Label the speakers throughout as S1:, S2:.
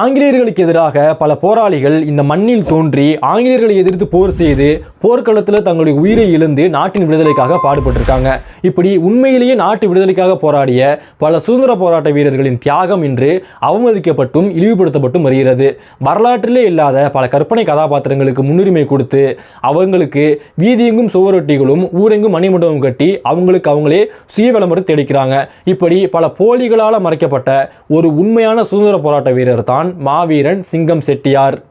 S1: ஆங்கிலேயர்களுக்கு எதிராக பல போராளிகள் இந்த மண்ணில் தோன்றி ஆங்கிலேயர்களை எதிர்த்து போர் செய்து போர்க்களத்தில் தங்களுடைய உயிரை இழந்து நாட்டின் விடுதலைக்காக பாடுபட்டிருக்காங்க. இப்படி உண்மையிலேயே நாட்டு விடுதலைக்காக போராடிய பல சுதந்திர போராட்ட வீரர்களின் தியாகம் இன்று அவமதிக்கப்பட்டும் இழிவுபடுத்தப்பட்டும் வருகிறது. வரலாற்றிலே இல்லாத பல கற்பனை கதாபாத்திரங்களுக்கு முன்னுரிமை கொடுத்து அவங்களுக்கு வீதியெங்கும் சுவரொட்டிகளும் ஊரெங்கும் மணிமண்டபம் கட்டி அவங்களுக்கு அவங்களே சுய விளம்பரம் தெளிக்கிறாங்க இப்படி பல போலிகளால் மறைக்கப்பட்ட ஒரு உண்மையான சுதந்திர போராட்ட வீரர் தான் மாவீரன் சிங்கம் செட்டியார்.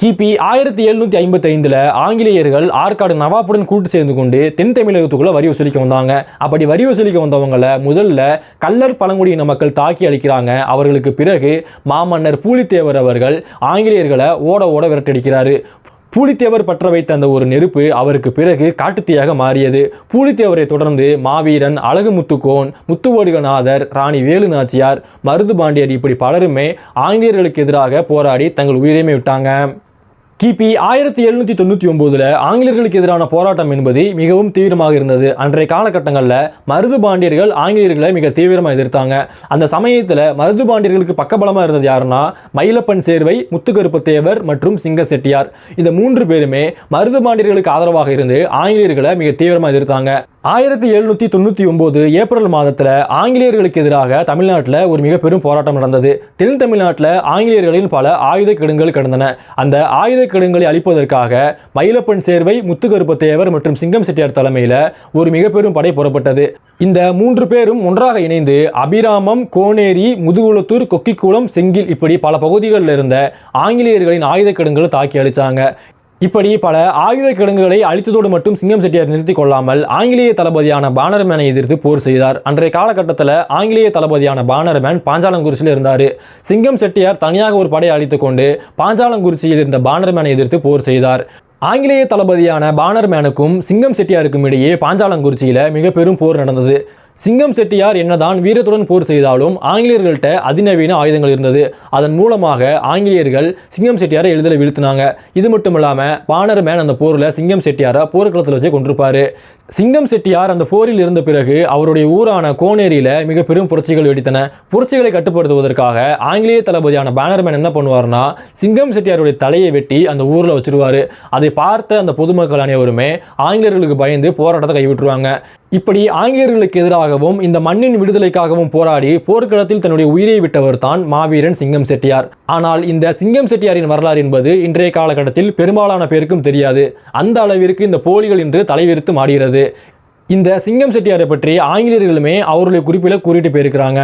S1: கிபி ஆயிரத்தி எழுநூற்றி ஐம்பத்தி ஐந்தில் ஆங்கிலேயர்கள் ஆற்காடு நவாப்புடன் கூட்டு சேர்ந்து கொண்டு தென் தமிழகத்துக்குள்ளே வரி வசூலிக்க வந்தாங்க. அப்படி வரி வசூலிக்க வந்தவங்களை முதல்ல கல்லர் பழங்குடியின மக்கள் தாக்கி அழிக்கிறாங்க. அவர்களுக்கு பிறகு மாமன்னர் பூலித்தேவர் அவர்கள் ஆங்கிலேயர்களை ஓட ஓட விரட்டடிக்கிறாரு. பூலித்தேவர் பற்ற வைத்த அந்த ஒரு நெருப்பு அவருக்கு பிறகு காட்டுத்தீயாக மாறியது. பூலித்தேவரை தொடர்ந்து மாவீரன் அழகு முத்துக்கோன் முத்துவோடுகநாதர் ராணி வேலு நாச்சியார் மருது பாண்டியர் இப்படி பலருமே ஆங்கிலேயர்களுக்கு எதிராக போராடி தங்கள் உயிரையுமே விட்டாங்க. கிபி ஆயிரத்தி எழுநூற்றி தொண்ணூற்றி ஒம்போதில் ஆங்கிலேயர்களுக்கு எதிரான போராட்டம் என்பது மிகவும் தீவிரமாக இருந்தது. அன்றைய காலகட்டங்களில் மருது பாண்டியர்கள் ஆங்கிலேயர்களை மிக தீவிரமாக எதிர்த்தாங்க. அந்த சமயத்தில் மருது பாண்டியர்களுக்கு பக்கபலமாக இருந்தது யாருன்னா மயிலப்பன் சேர்வை முத்துக்கருப்பத்தேவர் மற்றும் சிங்க செட்டியார். இந்த மூன்று பேருமே மருது பாண்டியர்களுக்கு ஆதரவாக இருந்து ஆங்கிலேயர்களை மிக தீவிரமாக எதிர்த்தாங்க. ஆயிரத்தி எழுநூற்றி தொண்ணூற்றி ஒம்பது ஏப்ரல் மாதத்தில் ஆங்கிலேயர்களுக்கு எதிராக தமிழ்நாட்டில் ஒரு மிக பெரும் போராட்டம் நடந்தது. தென் தமிழ்நாட்டில் ஆங்கிலேயர்களின் பல ஆயுத கிடங்குகள் கிடந்தன. அந்த ஆயுத கிடங்குகளை அழிப்பதற்காக மயிலப்பன் சேர்வை முத்துக்கருப்பத்தேவர் மற்றும் சிங்கம் செட்டியார் தலைமையில் ஒரு மிக பெரும் படை புறப்பட்டது. இந்த மூன்று பேரும் ஒன்றாக இணைந்து அபிராமம் கோனேரி முதுகுளத்தூர் கொக்கிக்குளம் செங்கில் இப்படி பல பகுதிகளில் இருந்த ஆங்கிலேயர்களின் ஆயுத கிடங்குகளை தாக்கி அழிச்சாங்க. இப்படி பல ஆயுத கிடங்குகளை அழித்ததோடு மட்டும் சிங்கம் செட்டியார் நிறுத்திக் கொள்ளாமல் ஆங்கிலேய தளபதியான பானர்மேனை எதிர்த்து போர் செய்தார். அன்றைய காலகட்டத்தில் ஆங்கிலேய தளபதியான பானர்மேன் பாஞ்சாலங்குறிச்சியில் இருந்தார். சிங்கம் செட்டியார் தனியாக ஒரு படையை அழித்துக் கொண்டு பாஞ்சாலங்குறிச்சியில் இருந்த பானர்மேனை எதிர்த்து போர் செய்தார். ஆங்கிலேய தளபதியான பானர்மேனுக்கும் சிங்கம் செட்டியாருக்கும் இடையே பாஞ்சாலங்குறிச்சியில் மிக பெரும் போர் நடந்தது. சிங்கம் செட்டியார் என்னதான் வீரத்துடன் போர் செய்தாலும் ஆங்கிலேயர்கள்ட்ட அதிநவீன ஆயுதங்கள் இருந்தது. அதன் மூலமாக ஆங்கிலேயர்கள் சிங்கம் செட்டியாரை எளிதில் வீழ்த்தினாங்க. இது மட்டும் இல்லாமல் பானர் மேன் அந்த போரில் சிங்கம் செட்டியாரை போர்க்களத்தில் வச்சு கொண்டிருப்பார். சிங்கம் செட்டியார் அந்த போரில் இருந்த பிறகு அவருடைய ஊரான கோனேரியில் மிக பெரும் புரட்சிகள் வெடித்தன. புரட்சிகளை கட்டுப்படுத்துவதற்காக ஆங்கிலேய தளபதியான பேனர்மேன் என்ன பண்ணுவார்னா சிங்கம் செட்டியாருடைய தலையை வெட்டி அந்த ஊரில் வச்சிருவார். அதை பார்த்த அந்த பொதுமக்கள் அனைவருமே ஆங்கிலேயர்களுக்கு பயந்து போராட்டத்தை கைவிட்டுருவாங்க. இப்படி ஆங்கிலேயர்களுக்கு எதிராகவும் இந்த மண்ணின் விடுதலைக்காகவும் போராடி போர்க்களத்தில் தன்னுடைய உயிரை விட்டவர் தான் மாவீரன் சிங்கம் செட்டியார். ஆனால் இந்த சிங்கம் செட்டியாரின் வரலாறு என்பது இன்றைய காலகட்டத்தில் பெரும்பாலான பேருக்கும் தெரியாது. அந்த அளவிற்கு இந்த போலிகள் இன்று தலைவிரித்து மாடுகிறது இந்த சிங்கம் செட்டியாரை பற்றி ஆங்கிலேயர்களுமே அவருடைய குறிப்பில் கூறிட்டு போயிருக்கிறாங்க.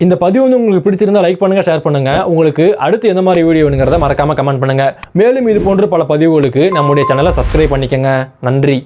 S1: இந்த பதிவு வந்து உங்களுக்கு பிடிச்சிருந்தா லைக் பண்ணுங்கள் ஷேர் பண்ணுங்கள் உங்களுக்கு அடுத்து எந்த மாதிரி வீடியோ வேணுங்கிறத மறக்காமல் கமெண்ட் பண்ணுங்கள் மேலும் இது போன்ற பல பதிவுகளுக்கு நம்முடைய சேனலை சப்ஸ்கிரைப் பண்ணிக்கங்க. நன்றி.